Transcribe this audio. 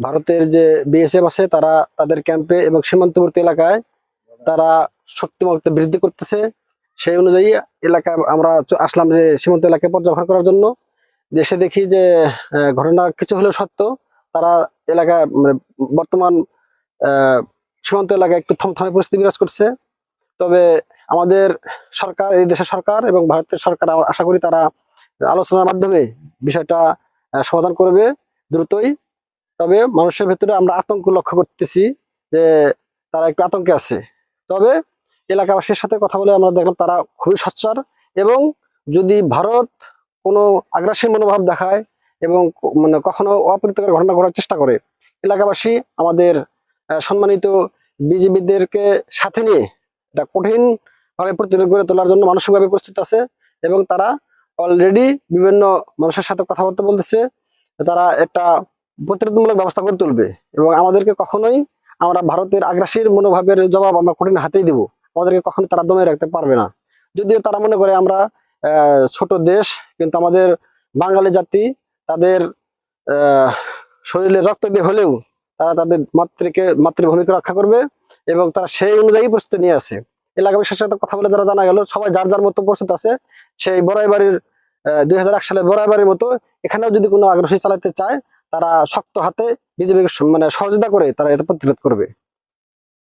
ভারতের যে বিএসএফ আছে, তারা তাদের ক্যাম্পে এবং সীমান্তবর্তী এলাকায় তারা শক্তিমত্তা বৃদ্ধি করতেছে। সেই অনুযায়ী এলাকায় আমরা আসলাম যে সীমান্ত এলাকায় পর্যবেক্ষণ করার জন্য। দেশে দেখি যে ঘটনা কিছু হলেও সত্য। তারা এলাকায় মানে বর্তমান সীমান্ত এলাকায় একটু থমথমে পরিস্থিতি বিরাজ করছে। তবে আমাদের সরকার, এই দেশের সরকার এবং ভারতের সরকার আশা করি তারা আলোচনার মাধ্যমে বিষয়টা সমাধান করবে দ্রুতই। তবে মানুষের ভেতরে আমরা আতঙ্ক লক্ষ্য করতেছি যে তারা একটু আতঙ্কে আছে। তবে এলাকাবাসীর সাথে কথা বলে আমরা দেখলাম তারা খুবই সচ্চার এবং যদি ভারত কোনো আগ্রাসী মনোভাব দেখায় এবং মানে কখনো অপ্রীতিকর ঘটনা ঘটার চেষ্টা করে, এলাকাবাসী আমাদের সম্মানিত বিজিবিদেরকে সাথে নিয়ে এটা কঠিনভাবে প্রতিরোধ করে তোলার জন্য মানসিকভাবে প্রস্তুত আছে এবং তারা অলরেডি বিভিন্ন মানুষের সাথে কথাবার্তা বলতেছে। তারা একটা প্রতিরোধমূলক ব্যবস্থা করে তুলবে। এবং আমাদেরকে কখনোই আমরা ভারতের আগ্রাসীর মনোভাবের জবাব আমরা কঠিন হাতেই দেব। আমাদেরকে কখনো তারা দমে রাখতে পারবে না। যদিও তারা মনে করে আমরা ছোট দেশ, কিন্তু আমাদের বাঙালি জাতি তাদের শরীরে রক্ত দিয়ে হলেও তারা তাদের মাতৃকে, মাতৃভূমিকে রক্ষা করবে এবং তারা সেই অনুযায়ী প্রস্তুতি নিয়ে আছে এলাকাবাসীর সাথে কথা বলে যারা জানা গেল, সবাই যার যার মতো প্রস্তুত আছে, সেই বড়াই বাড়ির দুই হাজার এক সালে বড়াই বাড়ির মতো এখানেও যদি কোনো আগ্রাসী চালাতে চায় তারা শক্ত হাতে বিজেপিকে মানে সহযোগিতা করে তারা এটা প্রতিরোধ করবে।